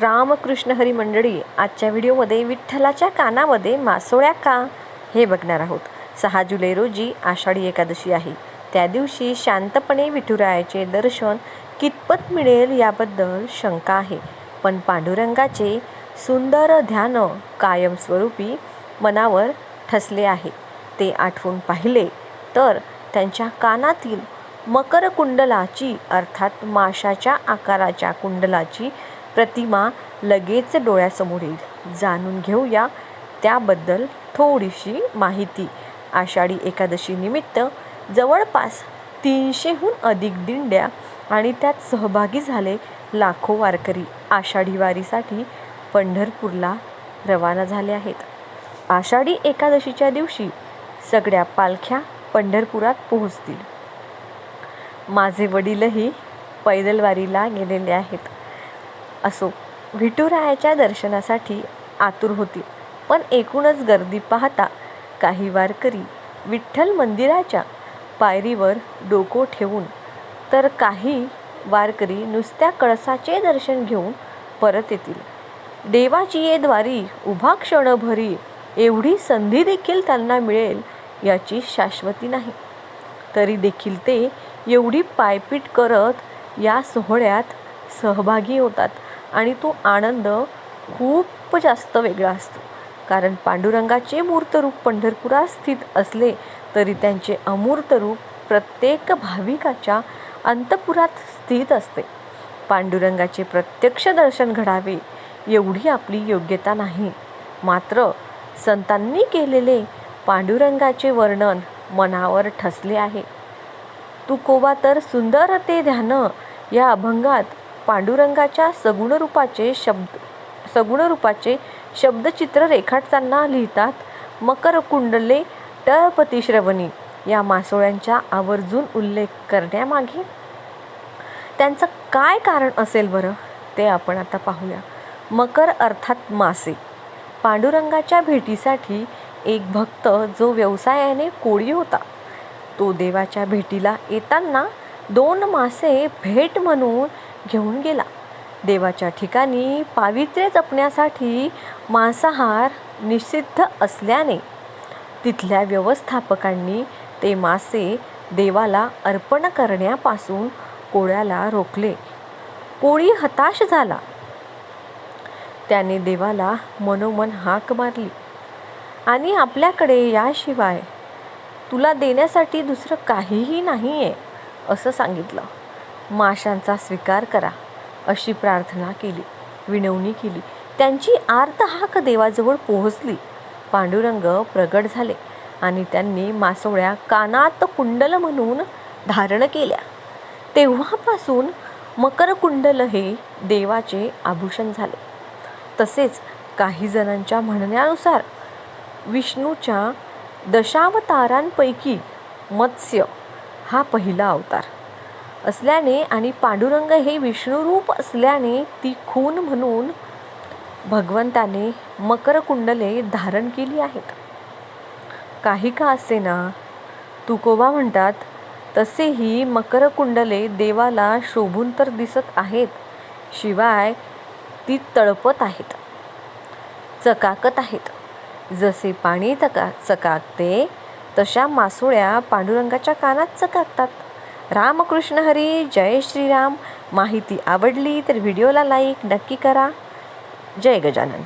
रामकृष्ण हरी मंडळी आजच्या व्हिडिओमध्ये विठ्ठलाच्या कानामध्ये मासोळ्या का? हे बघणार आहोत. सहा जुलै रोजी आषाढी एकादशी आहे. त्या दिवशी शांतपणे विठुरायाचे दर्शन कितपत मिळेल याबद्दल शंका आहे. पण पांडुरंगाचे सुंदर ध्यान कायमस्वरूपी मनावर ठसले आहे. ते आठवून पाहिले तर त्यांच्या कानातील मकर कुंडलाची अर्थात माशाच्या आकाराच्या कुंडलाची प्रतिमा लगेच डोळ्यासमोर येईल. जाणून घेऊया त्याबद्दल थोडीशी माहिती. आषाढी एकादशी निमित्त जवळपास तीनशेहून अधिक दिंड्या आणि त्यात सहभागी झाले लाखो वारकरी आषाढी वारीसाठी पंढरपूरला रवाना झाले आहेत. आषाढी एकादशीच्या दिवशी सगळ्या पालख्या पंढरपुरात पोहोचतील. माझे वडीलही पैदलवारीला गेलेले आहेत. असो विठुरायाच्या दर्शनासाठी आतुर होती पण एकूणच गर्दी पाहता काही वारकरी विठ्ठल मंदिराच्या पायरीवर डोको ठेवून तर काही वारकरी नुसत्या कळसाचे दर्शन घेऊन परत येतील. देवाची ये द्वारी उभा क्षणभरी एवढी संधी देखील त्यांना मिळेल याची शाश्वती नाही. तरी देखील ते एवढी पायपीट करत या सोहळ्यात सहभागी होतात. आणि तो आनंद खूप जास्त वेगळा असतो. कारण पांडुरंगाचे मूर्त रूप पंढरपुरात स्थित असले तरी त्यांचे अमूर्त रूप प्रत्येक भाविकाच्या अंतपुरात स्थित असते. पांडुरंगाचे प्रत्यक्ष दर्शन घडावे एवढी आपली योग्यता नाही. मात्र संतांनी केलेले पांडुरंगाचे वर्णन मनावर ठसले आहे. तुकोबा तर सुंदर ते ध्यान या अभंगात पांडुरंगाच्या सगुण रूपाचे शब्द सगुण रूपाचे शब्दचित्र रेखाटताना लिहितात मकर कुंडले टळपती श्रवणी. या मासोळ्यांच्या आवर्जून उल्लेख करण्यामागे त्यांचं काय कारण असेल बरं? ते आपण आता पाहूया. मकर अर्थात मासे. पांडुरंगाच्या भेटीसाठी एक भक्त जो व्यवसायाने कोळी होता तो देवाच्या भेटीला येताना दोन मासे भेट म्हणून घेऊन गेला. देवाच्या ठिकाणी पावित्र्य जपण्यासाठी मांसाहार निषिद्ध असल्याने तिथल्या व्यवस्थापकांनी ते मासे देवाला अर्पण करण्यापासून कोळ्याला रोखले. कोळी हताश झाला. त्याने देवाला मनोमन हाक मारली. आणि आपल्याकडे याशिवाय तुला देण्यासाठी दुसरं काहीही नाही आहे असं सांगितलं. माशांचा स्वीकार करा अशी प्रार्थना केली विनवणी केली. त्यांची आर्त हाक देवाजवळ पोहोचली. पांडुरंग प्रगट झाले आणि त्यांनी मासोळ्या कानात कुंडल म्हणून धारण केल्या. तेव्हापासून मकर कुंडल हे देवाचे आभूषण झाले. तसेच काही जणांच्या म्हणण्यानुसार विष्णूच्या दशावतारांपैकी मत्स्य हा पहिला अवतार. असल्याने आणि पांडुरंग हे विष्णुरूप असल्याने ती खून म्हणून भगवंताने मकरकुंडले धारण केली आहेत. काही का असेना तुकोबा म्हणतात तसेही मकरकुंडले देवाला शोभून तर दिसत आहेत शिवाय ती तळपत आहेत चकाकत आहेत. जसे पाणी चका चकाकते तशा मासोळ्या पांडुरंगाच्या कानात चकाकतात. रामकृष्ण हरी जय श्रीराम. माहिती आवडली तर व्हिडिओला लाईक नक्की करा. जय गजानन.